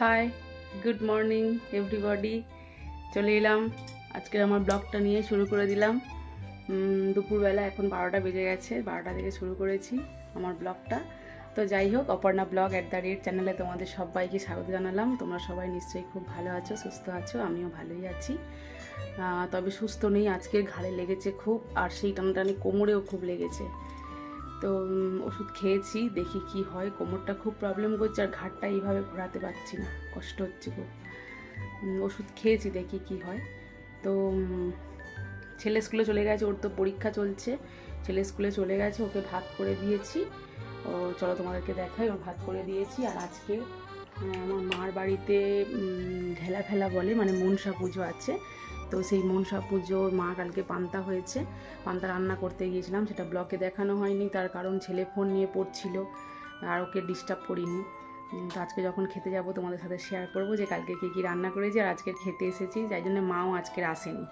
Hi good morning everybody চলে এলাম। আজকের আমার ব্লগটা নিয়ে শুরু করে দিলাম। দুপুরবেলা এখন বারোটা বেজে গেছে, বারোটা থেকে শুরু করেছি আমার ব্লগটা। তো যাই হোক, Aparna blog at the rate চ্যানেলে তোমাদের সবাইকে স্বাগত জানালাম। তোমরা সবাই নিশ্চয়ই খুব ভালো আছো, সুস্থ আছো, আমিও ভালোই আছি। তবে সুস্থ নেই আজকে ঘাড়ে লেগেছে খুব, আর সেই টানটানি কোমরেও খুব লেগেছে। তো ওষুধ খেয়েছি, দেখি কি হয়। কোমরটা খুব প্রবলেম করছে আর ঘাটটা এইভাবে ঘোরাতে পারছি না, কষ্ট হচ্ছে খুব। ওষুধ খেয়েছি, দেখি কি হয়। তো ছেলে স্কুলে চলে গেছে, ওর তো পরীক্ষা চলছে। ছেলে স্কুলে চলে গেছে, ওকে ভাত করে দিয়েছি। ও, চলো তোমাদেরকে দেখাই ও ভাত করে দিয়েছি। আর আজকে আমার মার বাড়িতে ঢেলা ফেলা বলে মানে মনসা পুজো আছে। তো সেই মনসা পুজো মা কালকে পান্তা হয়েছে। পান্তা রান্না করতে গিয়েছিলাম, সেটা ব্লকে দেখানো হয়নি, তার কারণ ছেলে ফোন নিয়ে পড়ছিল আর ওকে ডিস্টার্ব করিনি। তো আজকে যখন খেতে যাব তোমাদের সাথে শেয়ার করব যে কালকে কী কী রান্না করেছি আর আজকে খেতে এসেছি, যাই জন্য মাও আজকের আসেনি।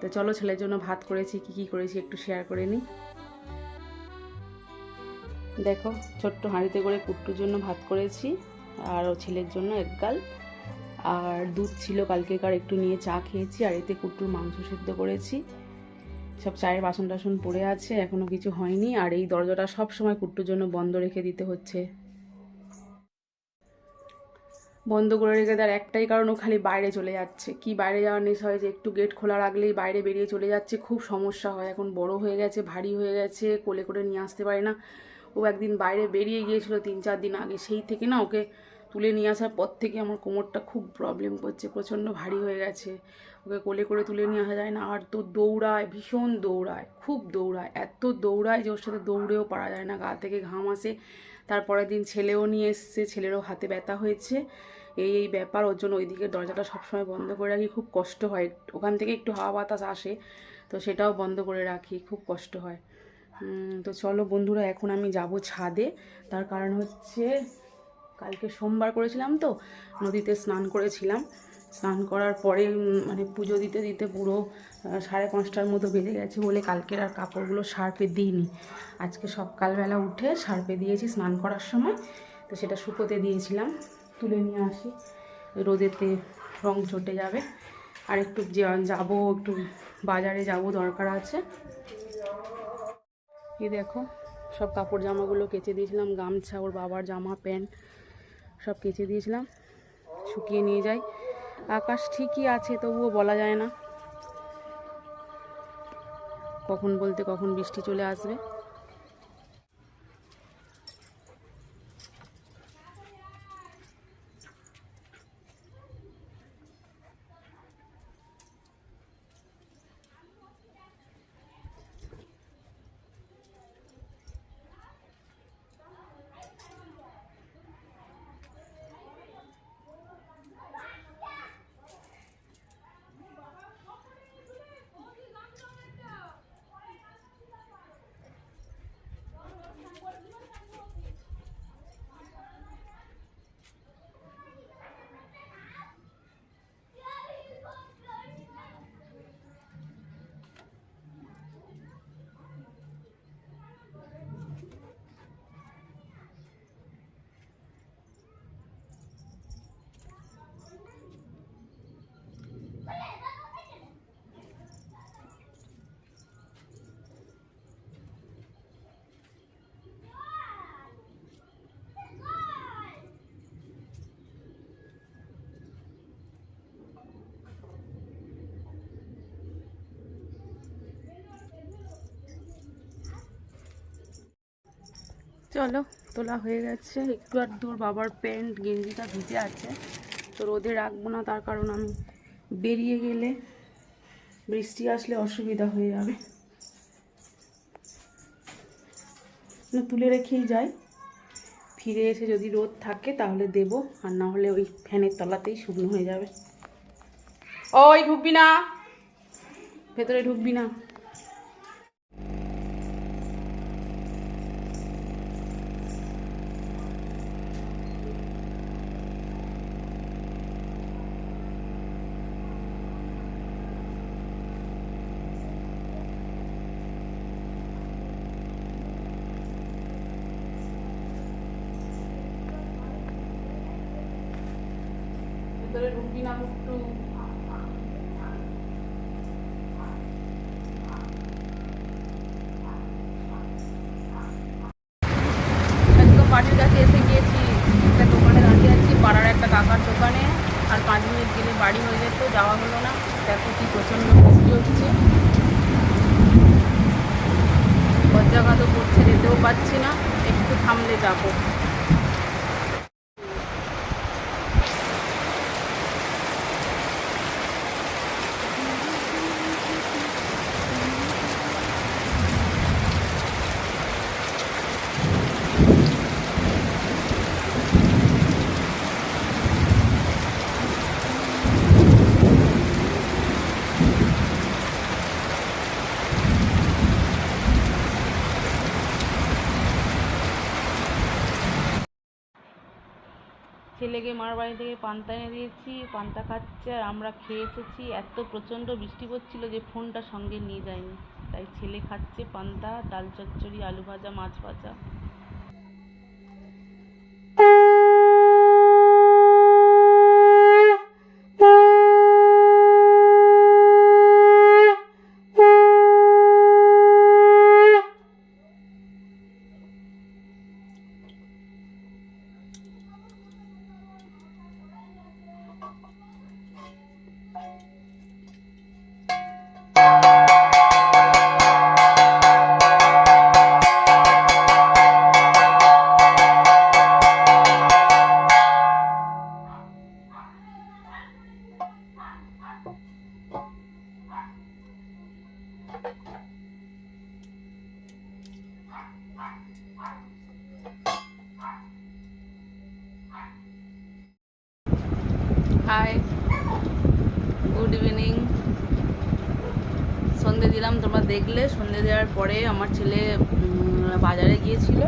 তো চলো ছেলের জন্য ভাত করেছি, কী কী করেছি একটু শেয়ার করে নিই। দেখো, ছোট্ট হাঁড়িতে করে কুট্টুর জন্য ভাত করেছি, আর ছেলের জন্য একগাল আর দুধ ছিল কালকেকার একটু নিয়ে চা খেয়েছি, আর এতে কুট্টুর মাংস সেদ্ধ করেছি। সব চায়ের বাসন টাসন পড়ে আছে, এখনও কিছু হয়নি, আর এই দরজাটা সব সময় কুট্টুর জন্য বন্ধ রেখে দিতে হচ্ছে। বন্ধ করে রেখে তার একটাই কারণ ও খালি বাইরে চলে যাচ্ছে। কি বাইরে যাওয়ার নেশা হয় যে একটু গেট খোলা রাখলেই বাইরে বেরিয়ে চলে যাচ্ছে, খুব সমস্যা হয়। এখন বড় হয়ে গেছে, ভারী হয়ে গেছে, কোলে করে নিয়ে আসতে পারে না। ও একদিন বাইরে বেরিয়ে গিয়েছিল তিন চার দিন আগে, সেই থেকে না ওকে তুলে নিয়ে আসার পর থেকে আমার কোমরটা খুব প্রবলেম করছে, প্রচণ্ড ভারী হয়ে গেছে। ওকে কোলে করে তুলে নিয়ে আসা যায় না। আর তো দৌড়ায়, ভীষণ দৌড়ায়, খুব দৌড়ায়। এত দৌড়ায় যে ওর সাথে দৌড়েও পারা যায় না। গা থেকে ঘাম আসে। তারপরের দিন ছেলেও নিয়ে এসছে, ছেলেরও হাতে ব্যথা হয়েছে। এই এই ব্যাপার ওর জন্য ওইদিকে দরজাটা সবসময় বন্ধ করে রাখি। খুব কষ্ট হয়। ওখান থেকে একটু হাওয়া বাতাস আসে, তো সেটাও বন্ধ করে রাখি। খুব কষ্ট হয়। তো চলো বন্ধুরা, এখন আমি যাব ছাদে। তার কারণ হচ্ছে কালকে সোমবার করেছিলাম তো, নদীতে স্নান করেছিলাম। স্নান করার পরে মানে পুজো দিতে দিতে পুরো সাড়ে পাঁচটার মতো বেজে গেছে বলে কালকের আর কাপড়গুলো সার্পে দিইনি। আজকে সকালবেলা উঠে সার্পে দিয়েছি স্নান করার সময়, তো সেটা শুকোতে দিয়েছিলাম। তুলে নিয়ে আসি, রোদেতে রং চটে যাবে। আর একটু যাব, একটু বাজারে যাব, দরকার আছে। এই দেখো, সব কাপড় জামাগুলো কেচে দিয়েছিলাম, গামছা, ওর বাবার জামা, প্যান্ট। সব কেচে দিয়েছিলাম, শুকিয়ে নিয়ে যাই। আকাশ ঠিকই আছে, তবুও বলা যায় না। কখন বলতে কখন বৃষ্টি চলে আসবে। চলো, তোলা হয়ে গেছে। একটু আর দূর বাবার প্যান্ট, গেঞ্জিটা ভিজে আছে। তো রোদে রাখব না, তার কারণ আমি বেরিয়ে গেলে বৃষ্টি আসলে অসুবিধা হয়ে যাবে। তুলে রেখেই যাই। ফিরে এসে যদি রোদ থাকে, তাহলে দেবো। আর না হলে ওই ফ্যানের তলাতেই শুকনো হয়ে যাবে। ওই, ঢুকবি না। ভেতরে ঢুকবি না। ভিতরে ঢুকবি না একটু একদম বাড়ির কাছে এসে গিয়েছি। একটা দোকানে দাঁড়িয়ে আছি, পাড়ার একটা কাকার দোকানে। আর পাঁচ মিনিট গেলে বাড়ি হয়ে যেত, যাওয়া হলো না। দেখো কি প্রচণ্ড বৃষ্টি হচ্ছে। বজ্রাঘাতও পড়ছে যেতেও পাচ্ছি না। একটু থামলে যাব। ছেলেকে মার বাড়ি থেকে পান্তা এনে দিয়েছি, পান্তা খাচ্ছে আর আমরা খেয়ে এসেছি। এত প্রচণ্ড বৃষ্টি পড়ছিল যে ফোনটা সঙ্গে নিয়ে যায়নি। তাই ছেলে খাচ্ছে পান্তা, ডাল চচ্চড়ি, আলু ভাজা, মাছ ভাজা। হাই গুড ইভিনিং সন্ধে দিলাম, তোমরা দেখলে। সন্ধে দেওয়ার পরে আমার ছেলে বাজারে গিয়েছিল।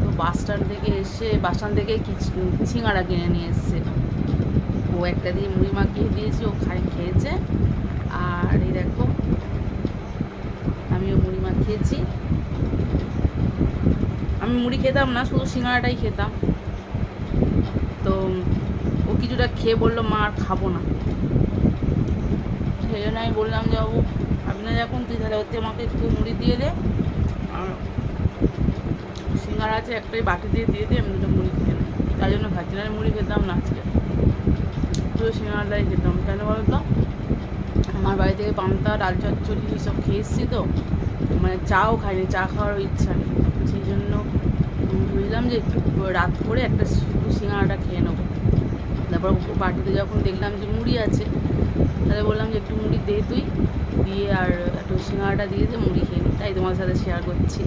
তো বাস স্ট্যান্ড থেকে এসে বাস স্ট্যান্ড থেকে কিছু সিঙ্গাড়া কিনে নিয়ে এসছে। ও একটা দিয়ে মুড়ি মাখিয়ে দিয়েছি, ও খাই খেয়েছে। আর এই দেখো, আমিও মুড়ি মাখিয়েছি। আমি মুড়ি খেতাম না, শুধু সিঙ্গাড়াটাই খেতাম। কিছুটা খেয়ে বলল, মা, আর খাব না। সেই জন্য আমি বললাম যে, বাবু না যখন তুই তাহলে ওতে আমাকে একটু মুড়ি দিয়ে দে, আর সিঙ্গারা আছে, একটাই বাটি দিয়ে দিয়ে দিয়ে আমি দুটো মুড়ি খেয়ে নেই। তাই জন্য না মুড়ি খেতাম না আজকে। শুধু সিঙ্গারাটাই খেতাম। কেন বলতো? আমার বাড়ি থেকে পান্তা, ডাল চচ্চড়ি সব খেয়ে এসেছি তো মানে চাও খাইনি, চা খাওয়ারও ইচ্ছা নেই। সেই জন্য বুঝলাম যে রাত করে একটা সিঙ্গারাটা খেয়ে নেব। তারপর বাটিতে যখন দেখলাম যে মুড়ি আছে, তাহলে বললাম যে একটু মুড়ি দে তুই, দিয়ে আর একটু সিঙ্গাড়াটা দিয়ে যে মুড়ি খেয়ে তাই তোমার সাথে শেয়ার করছি।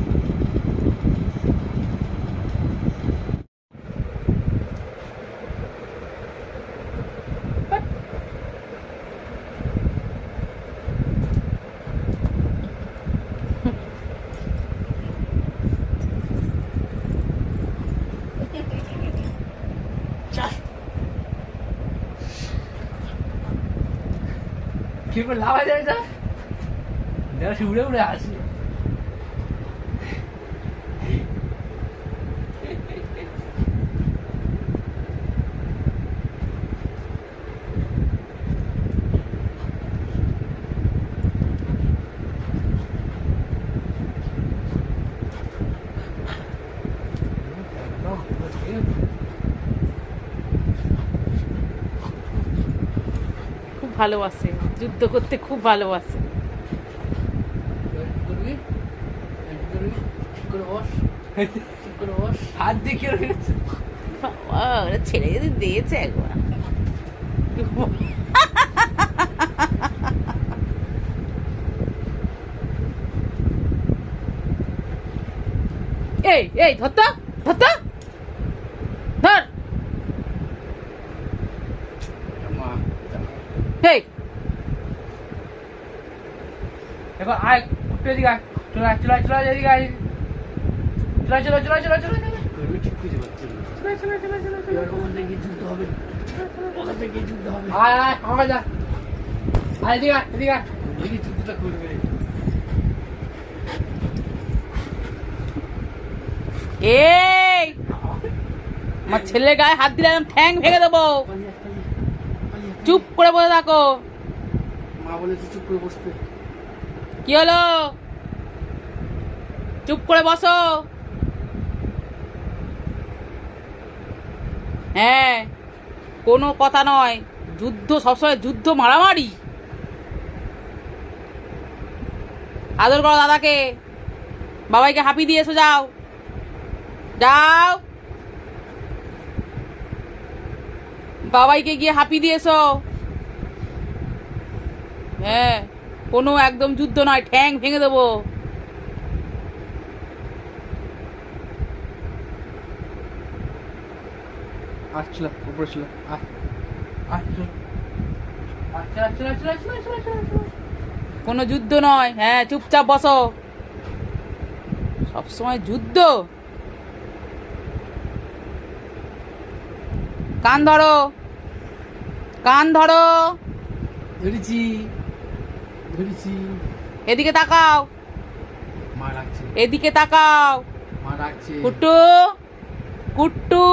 কি করে লাভা যায় এটা দেখো উড়ে উড়ে আসে খুব ভালোবাসে যুদ্ধ করতে খুব ভালোবাসে। হাত ছেড়ে যদি দিয়েছে একবার। এই এই ধরতো ধরতো ধর মা এই দেখো আয় উঠে এদিকে আয় চলে আয় চলে চলে এদিকে আয় চলে চলে চলে চলে চলে আমার ছেলের গায়ে হাত দিলে ঠ্যাং ভেঙে দেবো চুপ করে বসে থাকো মা বলেছে চুপ করে বসতে কি হলো? চুপ করে বসো। হ্যাঁ কোনো কথা নয়, যুদ্ধ, সবসময় যুদ্ধ মারামারি। আদর করো দাদাকে, বাবাইকে হাঁপি দিয়ে এসো, যাও। যাও। বাবাইকে গিয়ে হাঁপি দিয়ে এসো। হ্যাঁ। কোনো একদম যুদ্ধ নয় ঠ্যাং ভেঙে দেবো। আসছিল উপরে ছিল। কোনো যুদ্ধ নয় হ্যাঁ চুপচাপ বসো। সবসময় যুদ্ধ। কান ধরো। কান ধরো। ধরেছি ধরেছি এদিকে তাকাও। মা এদিকে তাকাও। মা কুট্টু কুট্টু।